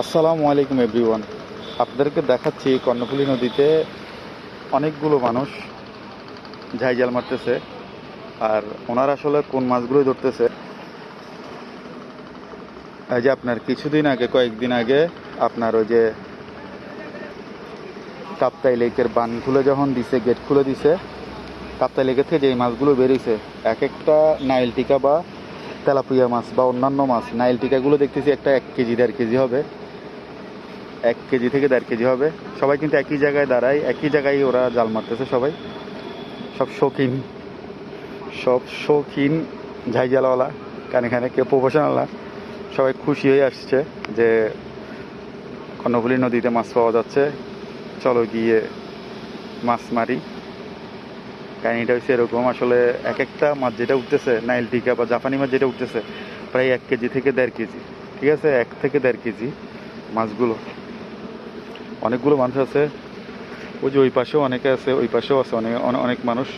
আসসালামু আলাইকুম, এভরিওয়ান। আপনাদেরকে দেখাচ্ছি কর্ণফুলী নদীতে অনেকগুলো মানুষ ঝাই জাল মারতেছে। আর ওনারা আসলে কোন মাছগুলোই ধরতেছে? এই যে আপনার কিছুদিন আগে, কয়েকদিন আগে আপনার ওই যে কাপ্তাই লেকের বান খুলে যখন দিছে, গেট খুলে দিছে, কাপ্তাই লেকের থেকে যে এই মাছগুলো বেরিয়েছে এক একটা নাইল টিকা বা তেলাপুয়া মাছ বা অন্যান্য মাছ নাইল টিকাগুলো দেখতেছি একটা এক কেজি, দেড় কেজি হবে। এক কেজি থেকে দেড় কেজি হবে। সবাই কিন্তু একই জায়গায় দাঁড়ায়, একই জায়গায় ওরা জাল মারতেছে সবাই। সব শৌখিন সব শৌখিন ঝাই জালওয়ালা কানে কানে কেউ প্রফেশনালরা সবাই খুশি হয়ে আসছে যে কর্ণফুলী নদীতে মাছ পাওয়া যাচ্ছে। চলো গিয়ে মাছ মারি। কাহিনিটা হচ্ছে এরকম, আসলে এক একটা মাছ যেটা উঠতেছে, নাইল টিকা বা জাপানি মাছ যেটা উঠতেছে, প্রায় এক কেজি থেকে দেড় কেজি। ঠিক আছে? এক থেকে দেড় কেজি মাছগুলো। অনেকগুলো মানুষ আছে। ওই যে ওই পাশেও অনেকে আছে, ওই পাশেও আছে অনেক অনেক মানুষ।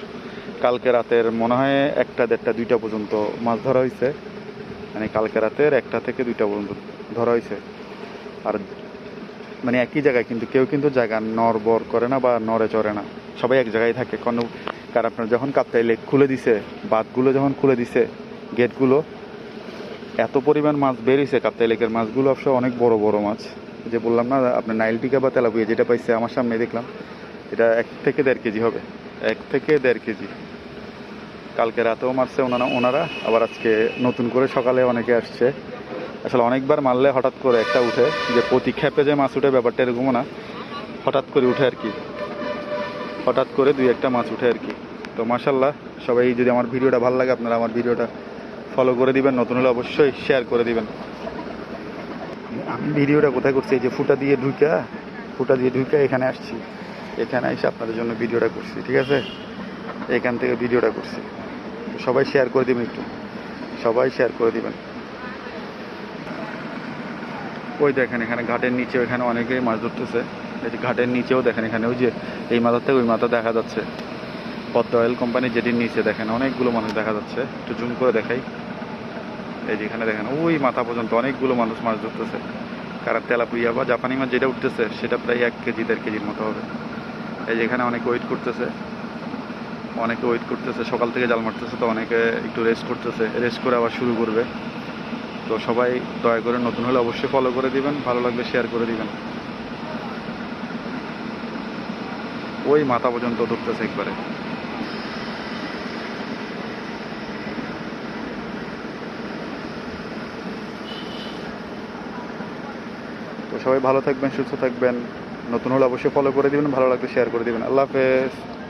কালকে রাতের মনে হয় একটা, দেড়টা, দুইটা পর্যন্ত মাছ ধরা হয়েছে মানে কালকে রাতের একটা থেকে দুইটা পর্যন্ত ধরা হয়েছে আর মানে একই জায়গায় কিন্তু কেউ কিন্তু জায়গা নর বর করে না বা নড়ে, চড়ে না। সবাই এক জায়গায় থাকে। কোন কার আপনার যখন কাপ্তাই লেক খুলে দিছে, বাঁধগুলো যখন খুলে দিছে, গেটগুলো, এত পরিমাণ মাছ বেরিয়েছে কাপ্তাই লেকের মাছগুলো অবশ্য অনেক বড় বড় মাছ। যে বললাম না, আপনার নাইল টিকা বা তেলাপুয়া যেটা পাইছে আমার সামনে দেখলাম, এটা এক থেকে দেড় কেজি হবে। এক থেকে দেড় কেজি। কালকে রাতেও মারছে ওনারা ওনারা, আবার আজকে নতুন করে সকালে অনেকে আসছে। আসলে অনেকবার মারলে হঠাৎ করে একটা উঠে, যে প্রতি খেপে যে মাছ উঠে, ব্যাপারটা এরকমও না। হঠাৎ করে উঠে আর কি। হঠাৎ করে দুই একটা মাছ উঠে আর কি। তো মাশাল্লাহ সবাই যদি আমার ভিডিওটা ভালো লাগে, আপনারা আমার ভিডিওটা ফলো করে দিবেন। নতুন হলে অবশ্যই শেয়ার করে দিবেন। ভিডিওটা কোথায় করছি? এই যে ফুটা দিয়ে ঢুকা ফুটা দিয়ে ঢুকে এখানে আসছি। এখানে এসে আপনাদের জন্য ভিডিওটা করছি, ঠিক আছে? এখান থেকে ভিডিওটা করছি। সবাই শেয়ার করে দিবেন একটু। সবাই শেয়ার করে দিবেন। ওই দেখেন, এখানে ঘাটের নিচে এখানে অনেকেই মাছ ধরতেছে। এই যে ঘাটের নিচেও দেখেন, এখানে ওই যে এই মাথা থেকে ওই মাথা দেখা যাচ্ছে। পদ্মা অয়েল কোম্পানি যেটির নিচে দেখেন, অনেকগুলো মানুষ দেখা যাচ্ছে। একটু জুম করে দেখাই। এই যে এখানে দেখেন, ওই মাথা পর্যন্ত অনেকগুলো মানুষ মাছ ধরতেছে। কারণ তেলাপুইয়া বা জাপানি মাছ যেটা উঠতেছে, সেটা প্রায় এক কেজি, দেড় কেজির মতো হবে। এই যে এখানে অনেকে ওয়েট করতেছে। অনেকে ওয়েট করতেছে, সকাল থেকে জাল মারতেছে তো অনেকে একটু রেস্ট করতেছে। রেস্ট করে আবার শুরু করবে। তো সবাই দয়া করে নতুন হলে অবশ্যই ফলো করে দিবেন, ভালো লাগবে শেয়ার করে দিবেন। ওই মাথা পর্যন্ত ধরতেছে একবারে। তো সবাই ভালো থাকবেন, সুস্থ থাকবেন। নতুন হলে অবশ্যই ফলো করে দিবেন, ভালো লাগলে শেয়ার করে দিবেন। আল্লাহ হাফেজ।